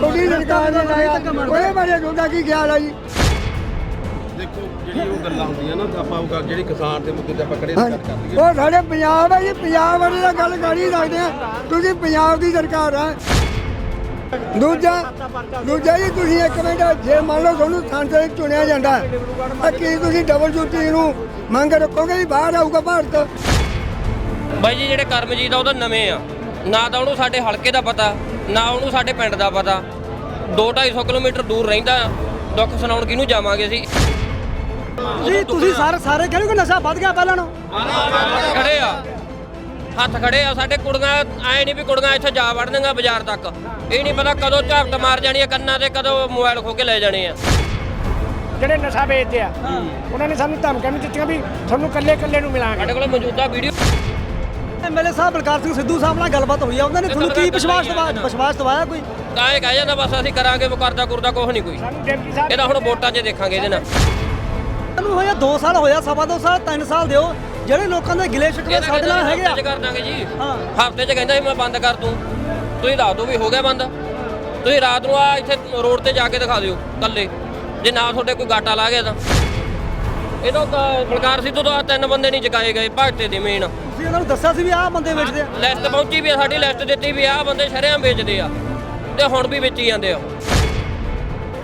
ਤੁਹਾਡੀ ਸਰਕਾਰ ਨੇ ਲਾਇਆ ਉਹਦੇ ਬਾਰੇ ਤੁਹਾਡਾ ਕੀ ਖਿਆਲ ਆ ਜੀ? ਦੇਖੋ ਜਿਹੜੀ ਉਹ ਗੱਲਾਂ ਹੁੰਦੀਆਂ ਨਾ ਆਪਾਂ ਉਹ ਜਿਹੜੀ ਕਿਸਾਨ ਦੇ ਮੁੱਦੇ ਤੇ ਆਪਾਂ ਕਰ ਲਈਏ ਉਹ ਸਾਡੇ ਪੰਜਾਬ ਹੈ ਜੀ ਪੰਜਾਬ ਬਾਰੇ ਤਾਂ ਗੱਲ ਕਰ ਹੀ ਸਕਦੇ ਆ। ਤੁਸੀਂ ਪੰਜਾਬ ਦੀ ਸਰਕਾਰ ਆ। ਦੂਜਾ ਦੂਜਾ ਜੀ ਤੁਸੀਂ ਇੱਕ ਮਿੰਟ ਜੇ ਮੰਨ ਲਓ ਤੁਹਾਨੂੰ ਸੰਸਦ ਵਿੱਚ ਚੁਣਿਆ ਜਾਂਦਾ ਤਾਂ ਕੀ ਤੁਸੀਂ ਡਬਲ ਡਿਊਟੀ ਨੂੰ ਮੰਗ ਰੱਖੋਗੇ ਵੀ ਬਾਹਰ ਆਊਗਾ ਭਾਰਤ। ਬਾਈ ਜੀ ਜਿਹੜੇ ਕਰਮਜੀਤ ਆ ਉਹ ਤਾਂ ਨਵੇਂ ਆ। ਨਾ ਤਾਂ ਉਹਨੂੰ ਸਾਡੇ ਹਲਕੇ ਦਾ ਪਤਾ। ਨਾ ਉਹਨੂੰ ਸਾਡੇ ਪਿੰਡ ਦਾ ਪਤਾ। 2-250 ਕਿਲੋਮੀਟਰ ਦੂਰ ਰਹਿੰਦਾ ਦੁੱਖ ਸੁਣਾਉਣ ਕਿਹਨੂੰ ਜਾਵਾਂਗੇ ਅਸੀਂ? ਜੀ ਤੁਸੀਂ ਸਾਰੇ ਸਾਰੇ ਕਹਿੰਦੇ ਕਿ ਨਸ਼ਾ ਵੱਧ ਗਿਆ ਪਹਿਲਾਂ ਨਾਲੋਂ? ਖੜੇ ਆ। ਹੱਥ ਖੜੇ ਆ ਸਾਡੇ ਕੁੜੀਆਂ ਐ ਨਹੀਂ ਵੀ ਕੁੜੀਆਂ ਇੱਥੇ ਜਾ ਵੜਨਗੀਆਂ ਬਾਜ਼ਾਰ ਤੱਕ। ਇਹ ਨਹੀਂ ਪਤਾ ਕਦੋਂ ਝਾਪਟ ਮਾਰ ਜਾਣੀ ਆ ਕੰਨਾਂ ਤੇ ਕਦੋਂ ਮੋਬਾਈਲ ਖੋ ਕੇ ਲੈ ਜਾਣੇ ਆ। ਜਿਹੜੇ ਨਸ਼ਾ ਵੇਚਦੇ ਆ ਉਹਨਾਂ ਨੇ ਸਾਨੂੰ ਧਮਕੀਆਂ ਵੀ ਦਿੱਤੀਆਂ ਵੀ ਤੁਹਾਨੂੰ ਕੱਲੇ ਕੱਲੇ ਨੂੰ ਮਿਲਾਂਗੇ। ਸਾਡੇ ਕੋਲ ਮੌਜੂਦਾ ਵੀਡੀਓ ਐਮਐਲਏ ਸਾਹਿਬ ਬਲਕਾਰ ਸਿੰਘ ਸਿੱਧੂ ਸਾਹਿਬ ਨਾਲ ਗੱਲਬਾਤ ਹੋਈ ਆ ਉਹਨਾਂ ਨੇ ਤੁਹਾਨੂੰ ਕੀ ਵਿਸ਼ਵਾਸ ਦਵਾਇਆ ਵਿਸ਼ਵਾਸ ਦਵਾਇਆ ਕੋਈ? ਤਾਂ ਇਹ ਕਹਿ ਜਾਂਦਾ ਬਸ ਅਸੀਂ ਕਰਾਂਗੇ ਉਹ ਕਰਦਾ ਕੁਰਦਾ ਕੁਝ ਨਹੀਂ ਕੋਈ। ਇਹਦਾ ਹੁਣ ਵੋਟਾਂ 'ਚ ਦੇਖਾਂਗੇ ਇਹਦੇ ਨਾਲ। ਤੁਹਾਨੂੰ ਹੋਇਆ 2 ਸਾਲ ਹੋਇਆ ਸਵਾ 2 ਸਾਲ 3 ਸਾਲ ਦਿਓ। ਜਿਹੜੇ ਲੋਕਾਂ ਦੇ ਗਿਲੇ ਸ਼ਿਕਵੇ ਸਾਡੇ ਨਾਲ ਹੈਗੇ ਹਫ਼ਤੇ 'ਚ ਆ ਕਰ ਦਾਂਗੇ ਜੀ। ਹਾਂ। ਹਫ਼ਤੇ 'ਚ ਕਹਿੰਦਾ ਸੀ ਮੈਂ ਬੰਦ ਕਰ ਦੂੰ। ਤੁਸੀਂ ਦੱਸ ਦਿਓ ਵੀ ਹੋ ਗਿਆ ਬੰਦ। ਤੁਸੀਂ ਰਾਤ ਨੂੰ ਆ ਇੱਥੇ ਰੋਡ ਤੇ ਜਾ ਕੇ ਦਿਖਾ ਦਿਓ ਕੱਲੇ ਜੇ ਨਾ ਤੁਹਾਡੇ ਕੋਈ ਗਾਟਾ ਲਾ ਗਿਆ ਤਾਂ। ਇਹ ਤਾਂ ਕ- ਬਲਕਾਰ ਸਿੱਧੂ ਤੋਂ ਆਹ ਤਿੰਨ ਬੰਦੇ ਨਹੀਂ ਚੁਕਾਏ ਗਏ ਭਗਤੇ ਦੇ ਮੇਨ ਤੁਸੀਂ ਉਹਨਾਂ ਨੂੰ ਦੱਸਿਆ ਸੀ ਵੀ ਆਹ ਬੰਦੇ ਵੇਚਦੇ ਆ? ਲਿਸਟ ਪਹੁੰਚੀ ਵੀ ਆ ਸਾਡੀ ਲਿਸਟ ਦਿੱਤੀ ਵੀ ਆਹ ਬੰਦੇ ਸ਼ਰੇਆਮ ਵੇਚਦੇ ਆ ਤੇ ਹੁਣ ਵੀ ਵੇਚੀ ਜਾਂਦੇ ਆ।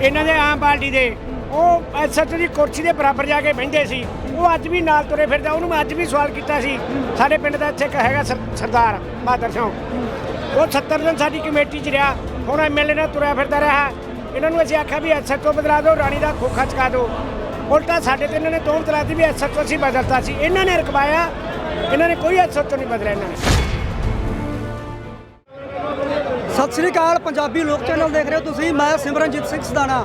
ਇਹਨਾਂ ਦੇ ਆਮ ਪਾਰਟੀ ਦੇ ਉਹ ਐਸਐਚ ਦੀ ਕੁਰਸੀ ਦੇ ਬਰਾਬਰ ਜਾ ਕੇ ਬਹਿੰਦੇ ਸੀ ਉਹ ਅੱਜ ਵੀ ਨਾਲ ਤੁਰੇ ਫਿਰਦਾ ਉਹਨੂੰ ਮੈਂ ਅੱਜ ਵੀ ਸਵਾਲ ਕੀਤਾ ਸੀ। ਸਾਡੇ ਪਿੰਡ ਦਾ ਇੱਥੇ ਇੱਕ ਹੈਗਾ ਸਰ- ਸਰਦਾਰ ਬਹਾਦਰ ਸਿੰਘ। ਉਹ 70 ਦਿਨ ਸਾਡੀ ਕਮੇਟੀ 'ਚ ਰਿਹਾ ਹੁਣ ਐਮਐਲਏ ਨਾਲ ਤੁਰਿਆ ਫਿਰਦਾ ਰਿਹਾ। ਇਹਨਾਂ ਨੂੰ ਅਸੀਂ ਆਖਿਆ ਵੀ ਐਸਐਚ ਤੋਂ ਬਦਲਾ ਦਿਓ ਰਾਣੀ ਦਾ ਖੋਖਾ ਚਕਾ ਦਿਓ। ਉਲਟਾ ਸਾਡੇ ਤੇ ਇਹਨਾਂ ਨੇ ਤੋੜ ਤਲਾਤੀ ਵੀ ਐਸਐਚ ਅਸੀਂ ਬਦਲਤਾ ਸੀ। ਇਹਨਾਂ ਨੇ ਰਕਵਾਇਆ ਇਹਨਾਂ ਨੇ ਕੋਈ ਐਸਐਚ ਨਹੀਂ ਬਦਲਿਆ ਇਹਨਾਂ ਨੇ। ਸਤਿ ਸ੍ਰੀ ਅਕਾਲ ਪੰਜਾਬੀ ਲੋਕ ਚੈਨਲ ਦੇਖ ਰਹੇ ਹੋ ਤੁਸੀਂ ਮੈਂ ਸਿਮਰਨਜੀਤ ਸਿੰਘ ਸਦਾਣਾ।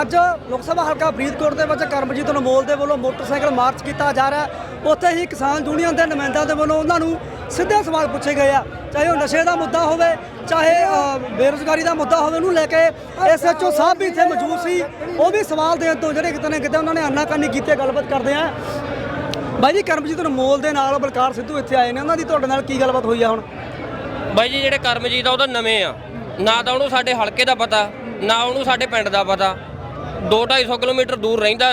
ਅੱਜ ਲੋਕ ਸਭਾ ਹਲਕਾ ਫਰੀਦਕੋਟ ਦੇ ਵਿੱਚ ਕਰਮਜੀਤ ਅਨਮੋਲ ਦੇ ਵੱਲੋਂ ਮੋਟਰਸਾਈਕਲ ਮਾਰਚ ਕੀਤਾ ਜਾ ਰਿਹਾ ਉੱਥੇ ਹੀ ਕਿਸਾਨ ਯੂਨੀਅਨ ਦੇ ਨੁਮਾਇੰਦਿਆਂ ਦੇ ਵੱਲੋਂ ਉਹਨਾਂ ਨੂੰ ਸਿੱਧੇ ਸਵਾਲ ਪੁੱਛੇ ਗਏ ਆ। ਚਾਹੇ ਉਹ ਨਸ਼ੇ ਦਾ ਮੁੱਦਾ ਹੋਵੇ ਚਾਹੇ ਅ, ਬੇਰੁਜ਼ਗਾਰੀ ਦਾ ਮੁੱਦਾ ਹੋਵੇ ਉਹਨੂੰ ਲੈ ਕੇ ਐਸਐਚਓ ਸਾਹਿਬ ਵੀ ਇੱਥੇ ਮੌਜੂਦ ਸੀ। ਉਹ ਵੀ ਸਵਾਲ ਦੇਣ ਤੋਂ ਜਿਹੜੇ ਕਿਤੇ ਨਾ ਕਿਤੇ ਉਹਨਾਂ ਨੇ ਆਨਾਕਾਨੀ ਕੀਤੇ ਗੱਲਬਾਤ ਕਰਦੇ ਆ। ਬਾਈ ਜੀ, ਕਰਮਜੀਤ ਅਨਮੋਲ ਦੇ ਨਾਲ ਬਲਕਾਰ ਸਿੱਧੂ ਇੱਥੇ ਆਏ ਨੇ, ਉਹਨਾਂ ਦੀ ਤੁਹਾਡੇ ਨਾਲ ਕੀ ਗੱਲਬਾਤ ਹੋਈ ਆ ਹੁਣ? ਬਾਈ ਜੀ, ਜਿਹੜੇ ਕਰਮਜੀਤ ਆ, ਉਹ ਤਾਂ ਨਵੇਂ ਆ। ਨਾ ਤਾਂ ਉਹਨੂੰ ਸਾਡੇ ਹਲਕੇ ਦਾ ਪਤਾ, ਨਾ ਉਹਨੂੰ ਸਾਡੇ ਪਿੰਡ ਦਾ ਪਤਾ। 2-250 ਕਿਲੋਮੀਟਰ ਦੂਰ ਰਹਿੰਦਾ,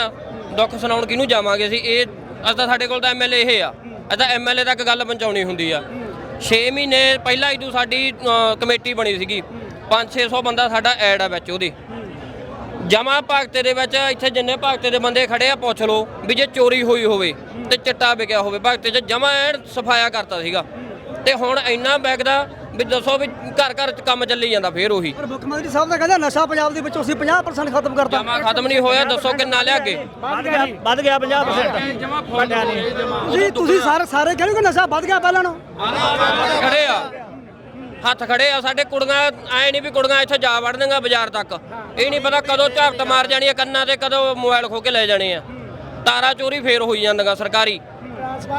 ਦੁੱਖ ਸੁਣਾਉਣ ਕਿਹਨੂੰ ਜਾਵਾਂਗੇ ਅਸੀਂ? ਇਹ ਅੱਜ ਤਾਂ ਸਾਡੇ ਕੋਲ ਤਾਂ ਐਮਐਲਏ ਇਹ ਆ। ਇਹ ਤਾਂ ਐਮਐਲਏ ਤੱਕ ਗੱਲ ਪਹੁੰਚਾਉਣੀ ਹੁੰਦੀ ਆ। 6 ਮਹੀਨੇ ਪਹਿਲਾਂ ਹੀ ਸਾਡੀ ਕਮੇਟੀ ਬਣੀ ਸੀਗੀ। 5-600 ਬੰਦਾ ਸਾਡਾ ਐਡ ਆ ਵਿੱਚ ਉਹਦੇ। ਜਮਾ ਭਗਤੇ ਦੇ ਵਿੱਚ ਇੱਥੇ ਜਿੰਨੇ ਭਗਤੇ ਦੇ ਬੰਦੇ ਖੜੇ ਆ ਪੁੱਛ ਲਓ ਵੀ ਜੇ ਚੋਰੀ ਹੋਈ ਹੋਵੇ ਤੇ ਚਿੱਟਾ ਵਿਕਿਆ ਹੋਵੇ ਭਗਤੇ 'ਚ ਜਮਾ ਐਨ ਸਫਾਇਆ ਕਰਤਾ ਸੀਗਾ। ਤੇ ਹੁਣ ਇੰਨਾ ਵਿਕਦਾ ਵੀ ਦੱਸੋ ਵੀ ਘਰ ਘਰ 'ਚ ਕੰਮ ਚੱਲੀ ਜਾਂਦਾ ਫੇਰ ਉਹੀ। ਪਰ ਮੁੱਖ ਮੰਤਰੀ ਸਾਹਿਬ ਤਾਂ ਕਹਿੰਦੇ ਨਸ਼ਾ ਪੰਜਾਬ ਦੇ ਵਿੱਚੋਂ ਅਸੀਂ 50% ਖਤਮ ਕਰਤਾ। ਜਮਾ ਖਤਮ ਨਹੀਂ ਹੋਇਆ ਦੱਸੋ ਕਿੰਨਾ ਲਿਆ ਕੇ ਵੱਧ ਗਿਆ ਵੱਧ ਗਿਆ 50% ਵੱਧਿਆ ਨਹੀਂ। ਤੁਸੀਂ ਤੁਸੀਂ ਸਾਰੇ ਸਾਰੇ ਕਹਿੰਦੇ ਕਿ ਨਸ਼ਾ ਵੱਧ ਗਿਆ ਪਹਿਲਾਂ ਨਾਲੋਂ। ਖੜੇ ਹੱਥ ਖੜੇ ਆ ਸਾਡੇ ਕੁੜੀਆਂ ਐ ਨਹੀਂ ਵੀ ਕੁੜੀਆਂ ਇੱਥੇ ਜਾ ਵੜਨਗੀਆਂ ਬਾਜ਼ਾਰ ਤੱਕ। ਇਹ ਨਹੀਂ ਪਤਾ ਕਦੋਂ ਝਾਪਟ ਮਾਰ ਜਾਣੀ ਆ ਕੰਨਾਂ ਤੇ ਕਦੋਂ ਮੋਬਾਈਲ ਖੋ ਕੇ ਲੈ ਜਾਣੇ ਆ। ਤਾਰਾ ਚੋਰੀ ਫੇਰ ਹੋਈ ਜਾਂਦੀਆਂ ਸਰਕਾਰੀ।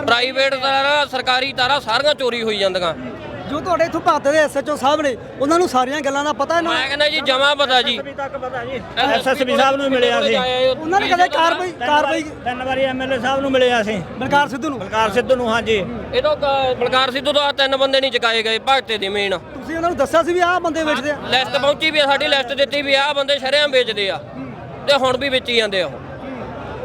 ਪ੍ਰਾਈਵੇਟ ਤਾਰਾ ਸਰਕਾਰੀ ਤਾਰਾ ਸਾਰੀਆਂ ਚੋਰੀ ਹੋਈ ਜਾਂਦੀਆਂ। ਜੋ ਤੁਹਾਡੇ ਇੱਥੋਂ ਭਾਰਤ ਦੇ ਐਸਐਚਓ ਸਾਹਿਬ ਨੇ ਉਹਨਾਂ ਨੂੰ ਸਾਰੀਆਂ ਗੱਲਾਂ ਦਾ ਪਤਾ ਇਹਨਾਂ ਮੈਂ ਕਹਿੰਦਾ ਜੀ ਜਮਾ ਪਤਾ ਜੀ। ਐਸਐਸਪੀ ਸਾਹਿਬ ਨੂੰ ਮਿਲਿਆ ਸੀ। ਉਹਨਾਂ ਨੇ ਕਦੇ ਕਾਰਵਾਈ ਕਾਰਵਾਈ ਤਿੰਨ ਵਾਰੀ ਐਮਐਲਏ ਸਾਹਿਬ ਨੂੰ ਮਿਲਿਆ ਸੀ। ਬਲਕਾਰ ਸਿੱਧੂ ਨੂੰ? ਬਲਕਾਰ ਸਿੱਧੂ ਨੂੰ ਹਾਂਜੀ। ਇਹ ਤਾਂ ਬਲਕਾਰ ਸਿੱਧੂ ਤੋਂ ਆਹ ਤਿੰਨ ਬੰਦੇ ਨਹੀਂ ਚੁਕਾਏ ਗਏ ਭਗਤੇ ਦੇ ਮੇਨ ਤੁਸੀਂ ਉਹਨਾਂ ਨੂੰ ਦੱਸਿਆ ਸੀ ਵੀ ਆਹ ਬੰਦੇ ਵੇਚਦੇ ਆ? ਲਿਸਟ ਪਹੁੰਚੀ ਵੀ ਆ ਸਾਡੀ ਲਿਸਟ ਦਿੱਤੀ ਵੀ ਆਹ ਬੰਦੇ ਸ਼ਰੇਆਮ ਵੇਚਦੇ ਆ। ਤੇ ਹੁਣ ਵੀ ਵੇਚੀ ਜਾਂਦੇ ਆ ਉਹ।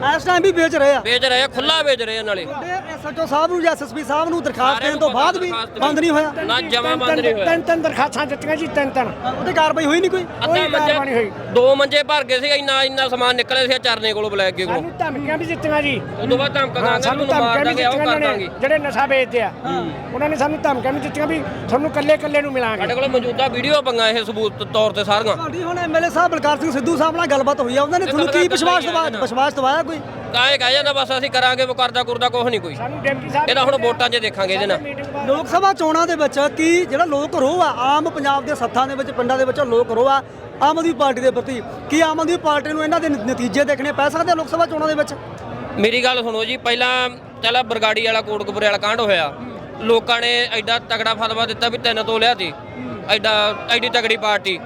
ਇਸ ਟਾਈਮ ਵੀ ਵੇਚ ਰਹੇ ਆ। ਵੇਚ ਰਹੇ ਆ ਖੁੱਲਾ ਵੇਚ ਰਹੇ ਆ ਨਾਲੇ। ਐਸਐਚਓ ਸਾਹਿਬ ਨੂੰ ਜਾਂ ਐਸਐਸਪੀ ਸਾਹਿਬ ਨੂੰ ਦਰਖਾਸਤ ਦੇਣ ਤੋਂ ਬਾਅਦ ਵੀ ਬੰਦ ਨਹੀਂ ਹੋਇਆ। ਨਾ ਜਮਾ ਬੰਦ ਨਹੀਂ ਹੋਇਆ। ਤਿੰਨ ਤਿੰਨ ਦਰਖਾਸਤਾਂ ਦਿੱਤੀਆਂ ਜੀ ਤਿੰਨ ਤਿੰਨ ਉਹਤੇ ਕਾਰਵਾਈ ਹੋਈ ਨਹੀਂ ਕੋਈ? ਅੱਧਾ ਕੋਈ ਕਾਰਵਾਈ ਨਹੀਂ ਹੋਈ। ਮੰਜੇ ਦੋ ਮੰਜੇ ਭਰ ਗਏ ਸੀ ਇੰਨਾ ਇੰਨਾ ਸਮਾਨ ਨਿਕਲੇ ਸੀ ਚਰਨੇ ਕੋਲੋਂ ਬਲੈਕ ਕੇ ਕੋਲੋਂ। ਸਾਨੂੰ ਧਮਕੀਆਂ ਵੀ ਦਿੱਤੀਆਂ ਜੀ। ਉਦੋਂ ਬਾਅਦ ਧਮਕਾ ਦਾਂਗੇ ਸਾਨੂੰ ਧਮਕੀਆਂ ਵੀ ਦਾਂਗੇ ਉਹ ਦਿੱਤੀਆਂ ਜਿਹੜੇ ਨਸ਼ਾ ਵੇਚਦੇ ਆ। ਉਹਨਾਂ ਨੇ ਸਾਨੂੰ ਧਮਕੀਆਂ ਵੀ ਦਿੱਤੀਆਂ ਵੀ ਤੁਹਾਨੂੰ ਕੱਲੇ ਕੱਲੇ ਨੂੰ ਮਿਲਾਂਗੇ। ਸਾਡੇ ਕੋਲ ਮੌਜੂਦਾ ਵੀਡੀਓ ਪੰਗਾ ਇਹ ਸਬੂਤ ਤੌਰ ਤੇ ਸਾਰੀਆਂ। ਤੁਹਾਡੀ ਹੁਣ ਐਮਐਲਏ ਸਾਹਿਬ ਬਲਕਾਰ ਸਿੰਘ ਸਿੱਧੂ ਸਾਹਿਬ ਨਾਲ ਗੱਲਬਾਤ ਹੋਈ ਆ ਉਹਨਾਂ ਨੇ ਤੁਹਾਨੂੰ ਕੀ ਵਿਸ਼ਵਾਸ ਦਵਾਇਆ ਵਿਸ਼ਵਾਸ ਦਵਾਇਆ ਕੋਈ? ਤਾਂ ਇਹ ਕਹਿ ਜਾਂਦਾ ਬਸ ਅਸੀਂ ਕਰਾਂਗੇ ਉਹ ਕਰਦਾ ਕੁਰਦਾ ਕੁਝ ਨਹੀਂ ਕੋਈ। ਸਾਨੂੰ ਡਿਪਟੀ ਸਾਹਿਬ ਇਹਦਾ ਹੁਣ ਵੋਟਾਂ 'ਚ ਦੇਖਾਂਗੇ ਇਹਦੇ ਨਾਲ। ਲੋਕ ਸਭਾ ਚੋਣਾਂ ਦੇ ਵਿੱਚ ਕੀ ਜਿਹੜਾ ਲੋਕ ਰੋਹ ਆ ਆਮ ਪੰਜਾਬ ਦੇ ਸੱਥਾਂ ਦੇ ਵਿੱਚ ਪਿੰਡਾਂ ਦੇ ਵਿੱਚ ਲੋਕ ਰੋਹ ਆ ਆਮ ਆਦਮੀ ਪਾਰਟੀ ਦੇ ਪ੍ਰਤੀ ਕੀ ਆਮ ਆਦਮੀ ਪਾਰਟੀ ਨੂੰ ਇਹਨਾਂ ਦੇ ਨਤੀਜੇ ਦੇਖਣੇ ਪੈ ਸਕਦੇ ਆ ਲੋਕ ਸਭਾ ਚੋਣਾਂ ਦੇ ਵਿੱਚ? ਮੇਰੀ ਗੱਲ ਸੁਣੋ ਜੀ ਪਹਿਲਾਂ ਚੱਲ ਬਰਗਾੜੀ ਵਾਲਾ ਕੋਟਕਪੁਰੇ ਵਾਲਾ ਕਾਂਡ ਹੋਇਆ। ਲੋਕਾਂ ਨੇ ਐਡਾ ਤਗੜਾ ਫਤਵਾ ਦਿੱਤਾ ਵੀ ਤਿੰਨ ਤੋਂ ਲਿਆ ਸੀ ਐਡਾ ਐਡੀ ਤਗੜੀ ਪਾਰਟੀ।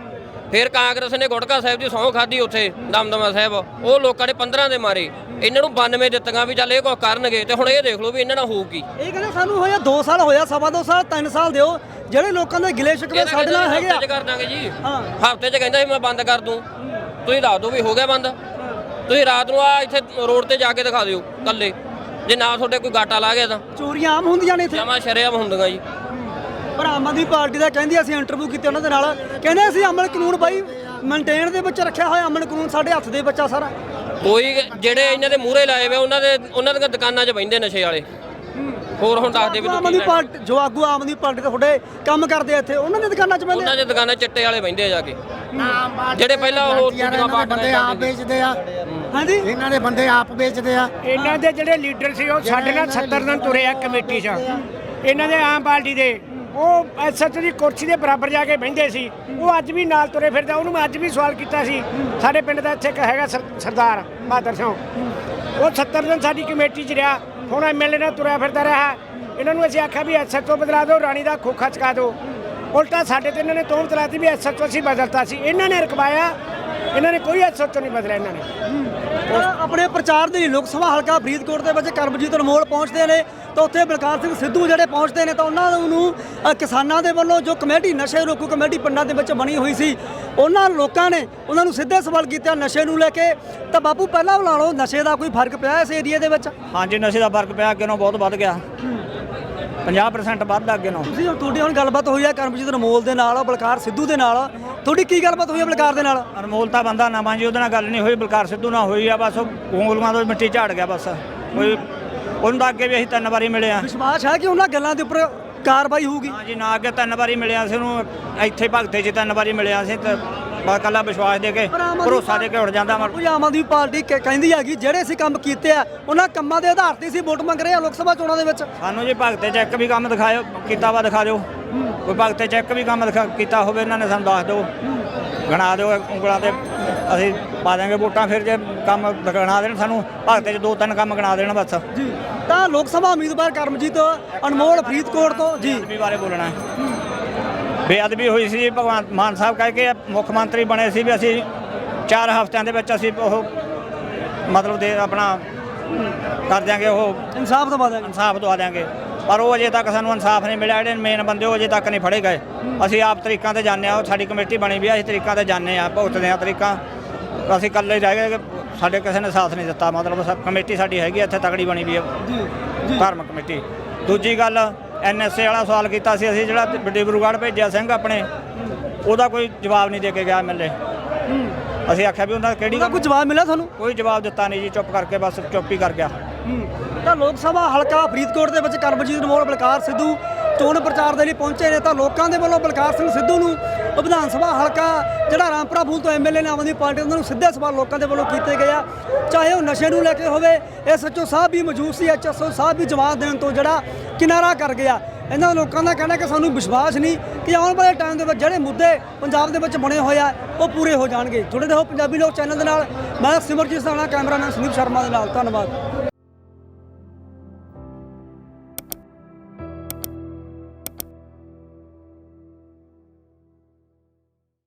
ਫਿਰ ਕਾਂਗਰਸ ਨੇ ਗੁਟਕਾ ਸਾਹਿਬ ਦੀ ਸਹੁੰ ਖਾਧੀ ਉੱਥੇ ਦਮਦਮਾ ਸਾਹਿਬ। ਉਹ ਲੋਕਾਂ ਨੇ 15 ਦੇ ਮਾਰੇ। ਇਹਨਾਂ ਨੂੰ 92 ਦਿੱਤੀਆਂ ਵੀ ਚੱਲ ਇਹ ਕੁਛ ਕਰਨਗੇ ਤੇ ਹੁਣ ਇਹ ਦੇਖ ਲਓ ਵੀ ਇਹਨਾਂ ਨਾਲ ਹੋਊਗੀ। ਇਹ ਕਹਿੰਦੇ ਸਾਨੂੰ ਹੋਇਆ 2 ਸਾਲ ਹੋਇਆ ਸਵਾ 2 ਸਾਲ 3 ਸਾਲ ਦਿਓ। ਜਿਹੜੇ ਲੋਕਾਂ ਦੇ ਗਿਲੇ ਸ਼ਿਕਵੇ ਸਾਡੇ ਨਾਲ ਹੈਗੇ ਆ। ਕਰ ਦਾਂਗੇ ਜੀ। ਹਾਂ। ਹਫ਼ਤੇ 'ਚ ਕਹਿੰਦਾ ਸੀ ਮੈਂ ਬੰਦ ਕਰ ਦੂੰ। ਤੁਸੀਂ ਦੱਸ ਦਿਓ ਵੀ ਹੋ ਗਿਆ ਬੰਦ। ਤੁਸੀਂ ਰਾਤ ਨੂੰ ਆ ਇੱਥੇ ਰੋਡ ਤੇ ਜਾ ਕੇ ਦਿਖਾ ਦਿਓ ਕੱਲੇ ਜੇ ਨਾ ਤੁਹਾਡੇ ਕੋਈ ਗਾਟਾ ਲਾ ਗਿਆ ਤਾਂ। ਚੋਰੀਆਂ ਆਮ ਹੁੰਦੀਆਂ ਨੇ ਇੱਥੇ। ਜਮਾ ਸ਼ਰੇਆਮ ਹੁੰਦੀਆਂ ਜੀ। ਪਰ ਆਮ ਆਦਮੀ ਪਾਰਟੀ ਦਾ ਕਹਿੰਦੀ ਅਸੀਂ ਇੰਟਰਵਿਊ ਕੀਤੇ ਉਹਨਾਂ ਦੇ ਨਾਲ। ਕਹਿੰਦੇ ਅਸੀਂ ਅਮਨ ਕਾਨੂੰਨ ਬਾਈ ਮੇਨਟੇਨ ਦੇ ਵਿੱਚ ਰੱਖਿਆ ਹੋਇਆ ਅਮਨ ਕਾਨੂੰਨ ਸਾਡੇ ਹੱਥ ਦੇ ਬੱਚਾ ਸਾਰਾ। ਕੋਈ ਜਿਹੜੇ ਇਹਨਾਂ ਦੇ ਮੂਹਰੇ ਲਾਏ ਵੇ ਉਹਨਾਂ ਦੇ ਉਹਨਾਂ ਦੀਆਂ ਦੁਕਾਨਾਂ 'ਚ ਬਹਿੰਦੇ ਨਸ਼ੇ ਵਾਲੇ। ਹੋਰ ਹੁਣ ਦੱਸ ਦੇ ਵੀ ਆਮ ਆਦਮੀ। ਪਾਰਟੀ ਜੋ ਆਗੂ ਆਮ ਆਦਮੀ ਪਾਰਟੀ ਦੇ ਤੁਹਾਡੇ ਕੰਮ ਕਰਦੇ ਆ ਇੱਥੇ। ਉਹਨਾਂ ਦੀ ਦੁਕਾਨਾਂ 'ਚ ਬੰਦੇ ਉਹਨਾਂ ਦੇ ਦੁਕਾਨਾਂ ਚਿੱਟੇ ਵਾਲੇ ਬਹਿੰਦੇ ਆ ਜਾ ਕੇ। ਜਿਹੜੇ ਪਹਿਲਾਂ ਉਹ ਬੰਦੇ ਆਪ ਵੇਚਦੇ ਆ। ਹਾਂਜੀ? ਇਹਨਾਂ ਦੇ ਬੰਦੇ ਆਪ ਵੇਚਦੇ ਆ। ਇਹਨਾਂ ਦੇ ਜਿਹੜੇ ਲੀਡਰ ਸੀ ਉਹ ਸਾਡੇ ਨਾਲ 70 ਦਿਨ ਤੁਰੇ ਆ ਕਮੇਟੀ 'ਚ। ਇਹਨਾਂ ਦੇ ਆਮ ਪਾਰਟੀ ਦੇ ਉਹ ਐਸਐਚ ਦੀ ਕੁਰਸੀ ਦੇ ਬਰਾਬਰ ਜਾ ਕੇ ਬਹਿੰਦੇ ਸੀ। ਉਹ ਅੱਜ ਵੀ ਨਾਲ ਤੁਰੇ ਫਿਰਦਾ ਉਹਨੂੰ ਮੈਂ ਅੱਜ ਵੀ ਸਵਾਲ ਕੀਤਾ ਸੀ। ਸਾਡੇ ਪਿੰਡ ਦਾ ਇੱਥੇ ਇੱਕ ਹੈਗਾ ਸਰ- ਸਰਦਾਰ ਬਹਾਦਰ ਸਿੰਘ। ਉਹ 70 ਦਿਨ ਸਾਡੀ ਕਮੇਟੀ 'ਚ ਰਿਹਾ। ਹੁਣ ਐਮਐਲਏ ਨਾਲ ਤੁਰਿਆ ਫਿਰਦਾ ਰਿਹਾ। ਇਹਨਾਂ ਨੂੰ ਅਸੀਂ ਆਖਿਆ ਵੀ ਐਸਐਚਓ ਬਦਲਾ ਦਿਓ, ਰਾਣੀ ਦਾ ਖੋਖਾ ਚਕਾ ਦਿਓ। ਉਲਟਾ ਸਾਡੇ ਤੇ ਇਹਨਾਂ ਨੇ ਤੋਹਮਤ ਚਲਾਤੀ ਵੀ ਐਸਐਚਓ ਅਸੀਂ ਬਦਲਤਾ ਸੀ। ਇਹਨਾਂ ਨੇ ਰਕਵਾਇਆ। ਇਹਨਾਂ ਨੇ ਕੋਈ ਐਸਐਚਓ ਨਹੀਂ ਬਦਲਿਆ, ਇਹਨਾਂ ਨੇ। ਆਪਣੇ ਪ੍ਰਚਾਰ ਦੇ ਲਈ ਲੋਕ ਸਭਾ ਹਲਕਾ ਫਰੀਦਕੋਟ ਦੇ ਵਿੱਚ ਕਰਮਜੀਤ ਅਨਮੋਲ ਪਹੁੰਚਦੇ ਨੇ ਤਾਂ ਉੱਥੇ ਬਲਕਾਰ ਸਿੰਘ ਸਿੱਧੂ ਜਿਹੜੇ ਪਹੁੰਚਦੇ ਨੇ ਤਾਂ ਉਹਨਾਂ ਨੂੰ ਕਿਸਾਨਾਂ ਦੇ ਵੱਲੋਂ ਜੋ ਕਮੇਟੀ ਨਸ਼ੇ ਰੋਕੂ ਕਮੇਟੀ ਪਿੰਡਾਂ ਦੇ ਵਿੱਚ ਬਣੀ ਹੋਈ ਸੀ ਉਹਨਾਂ ਲੋਕਾਂ ਨੇ ਉਹਨਾਂ ਨੂੰ ਸਿੱਧੇ ਸਵਾਲ ਕੀਤਾ ਨਸ਼ੇ ਨੂੰ ਲੈ ਕੇ। ਤਾਂ ਬਾਪੂ ਪਹਿਲਾਂ ਬੁਲਾ ਲਓ ਨਸ਼ੇ ਦਾ ਕੋਈ ਫ਼ਰਕ ਪਿਆ ਇਸ ਏਰੀਏ ਦੇ ਵਿੱਚ? ਹਾਂਜੀ ਨਸ਼ੇ ਦਾ ਫ਼ਰਕ ਪਿਆ ਅੱਗੇ ਨਾਲੋਂ ਬਹੁਤ ਵੱਧ ਗਿਆ। 50% ਵੱਧ ਅੱਗੇ ਨਾਲੋਂ। ਤੁਸੀਂ ਤੁਹਾਡੀ ਹੁਣ ਗੱਲਬਾਤ ਹੋਈ ਹੈ ਕਰਮਜੀਤ ਅਨਮੋਲ ਦੇ ਨਾਲ ਬਲਕਾਰ ਸਿੱਧੂ ਦੇ ਨਾਲ। ਤੁਹਾਡੀ ਕੀ ਗੱਲਬਾਤ ਹੋਈ ਹੈ ਬਲਕਾਰ ਦੇ ਨਾਲ? ਅਨਮੋਲ ਤਾਂ ਬੰਦਾ ਨਵਾਂ ਜੀ ਉਹਦੇ ਨਾਲ ਗੱਲ ਨਹੀਂ ਹੋਈ ਬਲਕਾਰ ਸਿੱਧੂ ਨਾਲ ਹੋਈ ਆ ਬਸ ਉਹ ਉਂਗਲੀਆਂ ਤੋਂ ਮਿੱਟੀ ਝਾੜ ਗਿਆ ਬਸ। ਕੋਈ ਉਹਨੂੰ ਤਾਂ ਅੱਗੇ ਵੀ ਅਸੀਂ ਤਿੰਨ ਵਾਰੀ ਮਿਲੇ ਆ। ਵਿਸ਼ਵਾਸ ਹੈ ਕਿ ਉਹਨਾਂ ਗੱਲਾਂ ਦੇ ਉੱਪਰ ਕਾਰਵਾਈ ਹੋਊਗੀ? ਹਾਂਜੀ ਨਾ ਅੱਗੇ ਤਿੰਨ ਵਾਰੀ ਮਿਲਿਆ ਸੀ ਉਹਨੂੰ ਇੱਥੇ ਭਗਤੇ 'ਚ ਤਿੰਨ ਵਾਰੀ ਮਿਲਿਆ ਸੀ ਤੇ ਕੱਲਾ ਵਿਸ਼ਵਾਸ ਦੇ ਕੇ ਭਰੋਸਾ ਦੇ ਕੇ ਉੱਡ ਜਾਂਦਾ ਮਰ ਕੋਈ ਆਮ ਆਦਮੀ ਪਾਰਟੀ ਕ- ਕਹਿੰਦੀ ਹੈਗੀ ਜਿਹੜੇ ਅਸੀਂ ਕੰਮ ਕੀਤੇ ਆ ਉਹਨਾਂ ਕੰਮਾਂ ਦੇ ਆਧਾਰ ਤੇ ਅਸੀਂ ਵੋਟ ਮੰਗ ਰਹੇ ਆ ਲੋਕ ਸਭਾ ਚੋਣਾਂ ਦੇ ਵਿੱਚ। ਸਾਨੂੰ ਜੀ ਭਗਤੇ 'ਚ ਇੱਕ ਵੀ ਕੰਮ ਦਿਖਾਇਓ ਕੀਤਾ ਵਾ ਦਿਖਾ ਦਿਓ। ਕੋਈ ਭਗਤੇ 'ਚ ਇੱਕ ਵੀ ਕੰਮ ਦਿਖਾ ਕੀਤਾ ਹੋਵੇ ਇਹਨਾਂ ਨੇ ਸਾਨੂੰ ਦੱਸ ਦਿਓ। ਗਣਾ ਦਿਓ ਉਂਗਲਾਂ ਤੇ ਅਸੀਂ ਪਾ ਦਾਂਗੇ ਵੋਟਾਂ ਫਿਰ ਜੇ ਕੰਮ ਗਣਾ ਦੇਣ ਸਾਨੂੰ ਭਗਤੇ 'ਚ ਦੋ ਤਿੰਨ ਕੰਮ ਗਣਾ ਦੇਣ ਬਸ। ਜੀ। ਤਾਂ ਲੋਕ ਸਭਾ ਉਮੀਦਵਾਰ ਕਰਮਜੀਤ ਅਨਮੋਲ ਫਰੀਦਕੋਟ ਤੋਂ ਜੀ। ਬੇਅਦਬੀ ਬਾਰੇ ਬੋਲਣਾ ਹੈ। ਬੇਅਦਬੀ ਹੋਈ ਸੀ ਜੀ ਭਗਵੰਤ ਮਾਨ ਸਾਹਿਬ ਕਹਿ ਕੇ ਮੁੱਖ ਮੰਤਰੀ ਬਣੇ ਸੀ ਵੀ ਅਸੀਂ ਚਾਰ ਹਫ਼ਤਿਆਂ ਦੇ ਵਿੱਚ ਅਸੀਂ ਉਹ ਮਤਲਬ ਦੇ ਆਪਣਾ ਕਰ ਦਿਆਂਗੇ ਉਹ ਇਨਸਾਫ ਦਵਾ ਦਾਂਗੇ ਇਨਸਾਫ ਦਵਾ ਦਿਆਂਗੇ। ਪਰ ਉਹ ਅਜੇ ਤੱਕ ਸਾਨੂੰ ਇਨਸਾਫ ਨਹੀਂ ਮਿਲਿਆ। ਜਿਹੜੇ ਮੇਨ ਬੰਦੇ ਉਹ ਅਜੇ ਤੱਕ ਨਹੀਂ ਫੜੇ ਗਏ। ਅਸੀਂ ਆਪ ਤਰੀਕਾਂ ਤੇ ਜਾਂਦੇ ਆ ਉਹ ਸਾਡੀ ਕਮੇਟੀ ਬਣੀ ਵੀ ਆ, ਅਸੀਂ ਤਰੀਕਾਂ ਤੇ ਜਾਂਦੇ ਆ ਭੁਗਤਦੇ ਆ ਤਰੀਕਾਂ। ਅਸੀਂ ਇਕੱਲੇ ਰਹਿ ਗਏ ਸਾਡੇ ਕਿਸੇ ਨੇ ਸਾਥ ਨਹੀਂ ਦਿੱਤਾ। ਮਤਲਬ ਕਮੇਟੀ ਸਾਡੀ ਹੈਗੀ ਇੱਥੇ ਤਗੜੀ ਬਣੀ ਵੀ ਆ। ਧਾਰਮਿਕ ਕਮੇਟੀ। ਦੂਜੀ ਗੱਲ ਐਨਐਸਏ ਵਾਲਾ ਸਵਾਲ ਕੀਤਾ ਸੀ ਅਸੀਂ ਜਿਹੜਾ ਡਿਬਰੂਗੜ੍ਹ ਭੇਜਿਆ ਸਿੰਘ ਆਪਣੇ ਉਹਦਾ ਕੋਈ ਜਵਾਬ ਨਹੀਂ ਦੇ ਕੇ ਗਿਆ ਐਮਐਲਏ ਅਸੀਂ ਆਖਿਆ ਵੀ ਉਹਨਾਂ ਦਾ ਕਿਹੜੀ ਕੋਈ ਜਵਾਬ ਮਿਲਿਆ ਤੁਹਾਨੂੰ? ਕੋਈ ਜਵਾਬ ਦਿੱਤਾ ਨਹੀਂ ਜੀ ਚੁੱਪ ਕਰਕੇ ਬਸ ਚੁੱਪ ਹੀ ਕਰ ਗਿਆ। ਤਾਂ ਲੋਕ ਸਭਾ ਹਲਕਾ ਫਰੀਦਕੋਟ ਦੇ ਵਿੱਚ ਕਰਮਜੀਤ ਅਨਮੋਲ ਬਲਕਾਰ ਸਿੱਧੂ ਚੋਣ ਪ੍ਰਚਾਰ ਦੇ ਲਈ ਪਹੁੰਚੇ ਨੇ ਤਾਂ ਲੋਕਾਂ ਦੇ ਵੱਲੋਂ ਬਲਕਾਰ ਸਿੰਘ ਸਿੱਧੂ ਨੂੰ ਉਹ ਵਿਧਾਨ ਸਭਾ ਹਲਕਾ, ਜਿਹੜਾ ਰਾਮਪੁਰਾ ਫੂਲ ਤੋਂ ਐਮਐਲਏ ਨੇ ਆਮ ਆਦਮੀ ਪਾਰਟੀ ਉਹਨਾਂ ਨੂੰ ਸਿੱਧੇ ਸਵਾਲ ਲੋਕਾਂ ਦੇ ਵੱਲੋਂ ਕੀਤੇ ਗਏ ਆ। ਚਾਹੇ ਉਹ ਨਸ਼ੇ ਨੂੰ ਲੈ ਕੇ ਹੋਵੇ ਐਸਐਚਓ ਸਾਹਿਬ ਵੀ ਮੌਜੂਦ ਸੀ, ਐਚਐਸਓ ਸਾਹਿਬ ਵੀ ਜਵਾਬ ਦੇਣ ਤੋਂ ਜਿਹੜਾ ਕਿਨਾਰਾ ਕਰ ਗਿਆ। ਇਹਨਾਂ ਲੋਕਾਂ ਦਾ ਕਹਿਣਾ ਕਿ ਸਾਨੂੰ ਵਿਸ਼ਵਾਸ ਨਹੀਂ ਕਿ ਆਉਣ ਵਾਲੇ ਟਾਈਮ ਦੇ ਵਿੱਚ ਜਿਹੜੇ ਮੁੱਦੇ ਪੰਜਾਬ ਦੇ ਵਿੱਚ ਬਣੇ ਹੋਏ ਆ, ਉਹ ਪੂਰੇ ਹੋ ਜਾਣਗੇ। ਜੁੜੇ ਰਹੋ ਪੰਜਾਬੀ ਲੋਕ ਚੈਨਲ ਦੇ ਨਾਲ। ਮੈਂ ਸਿਮਰਜੀਤ ਸਾਨਾ ਕੈਮਰਾਮੈਨ ਸੁਨੀਲ ਸ਼ਰਮਾ ਦੇ ਨਾਲ। ਧੰਨਵਾਦ।